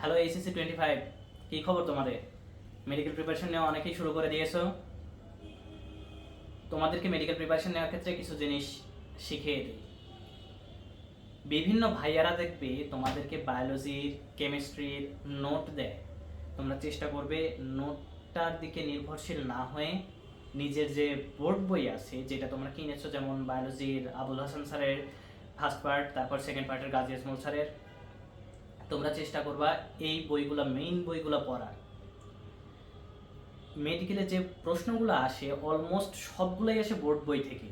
Hello HSC twenty five কী খবর তোমাদের? মেডিকেল প্রিপারেশন নেওয়া অনেকেই শুরু করে দিয়েছ। তোমাদেরকে মেডিকেল প্রিপারেশন নেওয়ার ক্ষেত্রে কিছু জিনিস শিখিয়ে দিই। বিভিন্ন ভাইয়ারা দেখবে তোমাদেরকে বায়োলজির কেমিস্ট্রির নোট দেয়। তোমরা চেষ্টা করবে নোটটার দিকে নির্ভরশীল না হয়ে নিজের যে বোর্ড বই আছে, যেটা তোমরা কিনেছো, যেমন বায়োলজির আবুল হাসান স্যারের ফার্স্ট পার্ট তারপর সেকেন্ড পার্টের গাজী আজমল স্যারের তোমরা চেষ্টা করবা এই বইগুলো মেইন বইগুলো পড়ার। মেডিকেলে যে প্রশ্নগুলো আসে অলমোস্ট সবগুলোই আসে বোর্ড বই থেকে।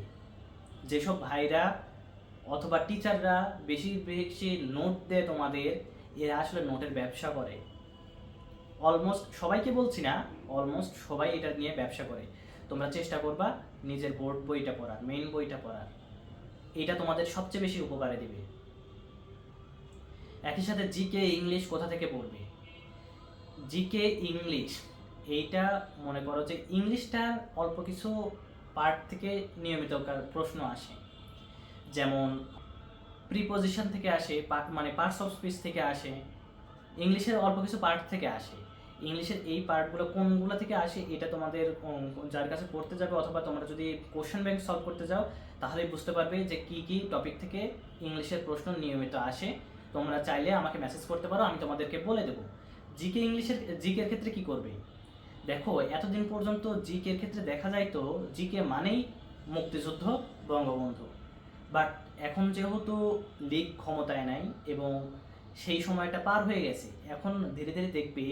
যেসব ভাইরা অথবা টিচাররা বেশি বেশি নোট দেয় তোমাদের, এরা আসলে নোটের ব্যবসা করে। অলমোস্ট সবাইকে বলছি না অলমোস্ট সবাই এটা নিয়ে ব্যবসা করে। তোমরা চেষ্টা করবা নিজের বোর্ড বইটা পড়ার মেইন বইটা পড়ার। এটা তোমাদের সবচেয়ে বেশি উপকারে দিবে। একই সাথে জিকে ইংলিশ কোথা থেকে পড়বে জিকে ইংলিশ এইটা মনে করো যে ইংলিশটার অল্প কিছু পার্ট থেকে নিয়মিত প্রশ্ন আসে। যেমন প্রিপোজিশন থেকে আসে মানে পার্টস অফ স্পিচ থেকে আসে, ইংলিশের অল্প কিছু পার্ট থেকে আসে। ইংলিশের এই পার্টগুলো কোনগুলো থেকে আসে, এটা তোমাদের যার কাছে পড়তে যাবে অথবা তোমরা যদি কোশ্চেন ব্যাংক সলভ করতে যাও তাহলে বুঝতে পারবে যে কি কি টপিক থেকে ইংলিশের প্রশ্ন নিয়মিত আসে। তোমরা চাইলে আমাকে মেসেজ করতে পারো, আমি তোমাদেরকে বলে দেবো। জিকে ইংলিশের জিকের ক্ষেত্রে কি করবে? দেখো, এতদিন পর্যন্ত জিকের ক্ষেত্রে দেখা যায় তো জিকে মানেই মুক্তিযুদ্ধ, বঙ্গবন্ধু। বাট এখন যেহেতু লিগ ক্ষমতায় নাই এবং সেই সময়টা পার হয়ে গেছে, এখন ধীরে ধীরে দেখবে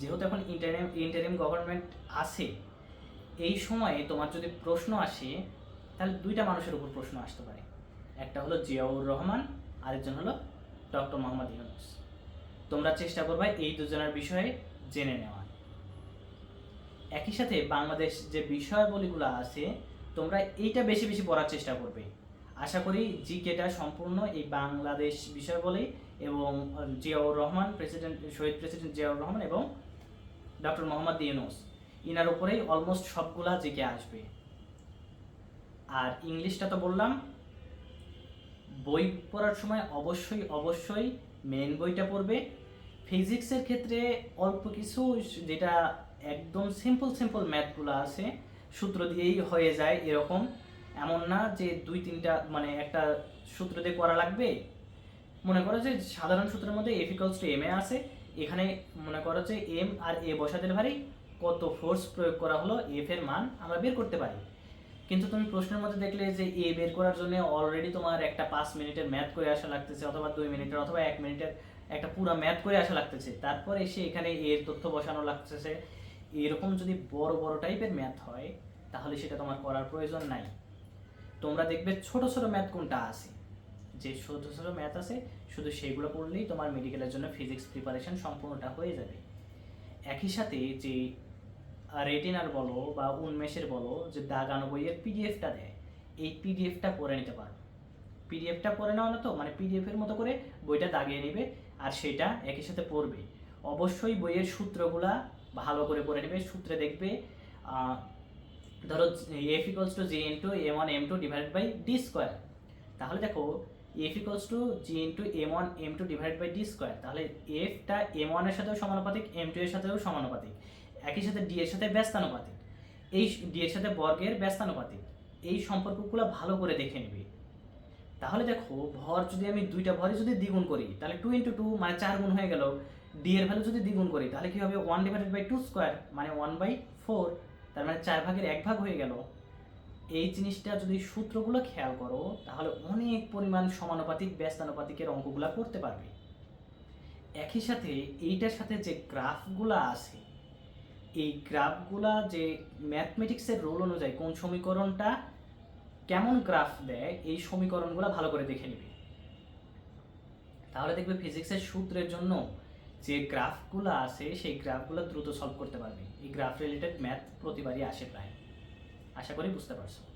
যেহেতু এখন ইন্টারিম ইন্টারিম গভর্নমেন্ট আছে, এই সময়ে তোমার যদি প্রশ্ন আসে, তাহলে দুইটা মানুষের উপর প্রশ্ন আসতে পারে। একটা হলো জিয়াউর রহমান, আরেকজন হলো ডক্টর মোহাম্মদ ইউনুস। তোমরা চেষ্টা করবে এই দুজনের বিষয়ে জেনে নেওয়ার। একই সাথে বাংলাদেশ যে বিষয়াবলীগুলো আছে, তোমরা এইটা বেশি বেশি পড়ার চেষ্টা করবে। আশা করি জিকেটা সম্পূর্ণ এই বাংলাদেশ বিষয়াবলী এবং জিয়াউর রহমান প্রেসিডেন্ট, শহীদ প্রেসিডেন্ট জিয়াউর রহমান এবং ডক্টর মোহাম্মদ ইউনুস, ইনার উপরেই অলমোস্ট সবগুলা জিকে আসবে। আর ইংলিশটা তো বললাম বই পড়ার সময় অবশ্যই অবশ্যই মেন বইটা পড়বে। ফিজিক্সের ক্ষেত্রে অল্প কিছু যেটা একদম সিম্পল সিম্পল ম্যাথগুলো আছে, সূত্র দিয়েই হয়ে যায় এরকম। এমন না যে দুই, তিনটা মানে একটা সূত্র দিয়ে করা লাগবে। মনে করো যে সাধারণ সূত্রের মধ্যে F equals to M A আছে। এখানে মনে করো যে এম আর এ বসাতে পারি কত ফোর্স প্রয়োগ করা হলো এফ এর মান আমরা বের করতে পারি। কিন্তু তুমি প্রশ্নের মধ্যে দেখলে যে এ বের করার জন্য অলরেডি তোমার একটা পাঁচ মিনিটের ম্যাথ করে আসা লাগতেছে, অথবা দুই মিনিটের, অথবা এক মিনিটের একটা পুরো ম্যাথ করে আসা লাগতেছে। তারপর এসে এখানে এর তথ্য বসানো লাগতেছে। এরকম যদি বড় বড় টাইপের ম্যাথ হয়, তাহলে সেটা তোমার করার প্রয়োজন নাই। তোমরা দেখবে ছোট ছোট ম্যাথ কোনটা আছে? যে ছোট ছোট ম্যাথ আছে, শুধু সেইগুলো পড়লেই তোমার মেডিকেলের জন্য ফিজিক্স প্রিপারেশন সম্পূর্ণটা হয়ে যাবে। একই সাথে যে রেটিনার বলো বা উন্মেষের বলো যে দাগানো বইয়ের পিডিএফটা দেয়, এই পিডিএফটা পড়ে নিতে পারো। পিডিএফটা পড়ে নেওয়া তো মানে পিডিএফের মতো করে বইটা দাগিয়ে নেবে আর সেটা একই সাথে পড়বে। অবশ্যই বইয়ের সূত্রগুলা ভালো করে পড়ে নেবে, সূত্রে দেখবে ধরো F equals to G into M one M two divide by D square তাহলে দেখো F equals to G into M one M two divide by D square তাহলে এফটা এম ওয়ানের সাথেও সমানুপাতিক এম টু এর সাথেও সমানুপাতিক। একই সাথে ডি এর সাথে ব্যস্তানুপাতিক। এই ডি এর সাথে বর্গের ব্যস্তানুপাতিক। এই সম্পর্কগুলো ভালো করে দেখে নিবি। তাহলে দেখো, ভর যদি আমি দুইটা ভরে যদি দ্বিগুণ করি, তাহলে টু ইন্টু টু মানে চার গুণ হয়ে গেল। ডি এর ভ্যালু যদি দ্বিগুণ করি, তাহলে কি হবে? One divided by two square মানে ওয়ান বাই ফোর তার মানে চার ভাগের এক ভাগ হয়ে গেল। এই জিনিসটা যদি সূত্রগুলো খেয়াল করো, তাহলে অনেক পরিমাণ সমানুপাতিক, ব্যস্তানুপাতিকের অঙ্কগুলো করতে পারবে। একই সাথে এইটার সাথে যে গ্রাফগুলো আছে এই গ্রাফগুলা যে ম্যাথমেটিক্সের রোল অনুযায়ী কোন সমীকরণটা কেমন গ্রাফ দেয়, এই সমীকরণগুলো ভালো করে দেখে নিবে। তাহলে দেখবে ফিজিক্সের সূত্রের জন্য যে গ্রাফগুলো আছে, সেই গ্রাফগুলো দ্রুত সলভ করতে পারবে। এই গ্রাফ রিলেটেড ম্যাথ প্রতিবারই আসে প্রায়। আশা করি বুঝতে পারছ।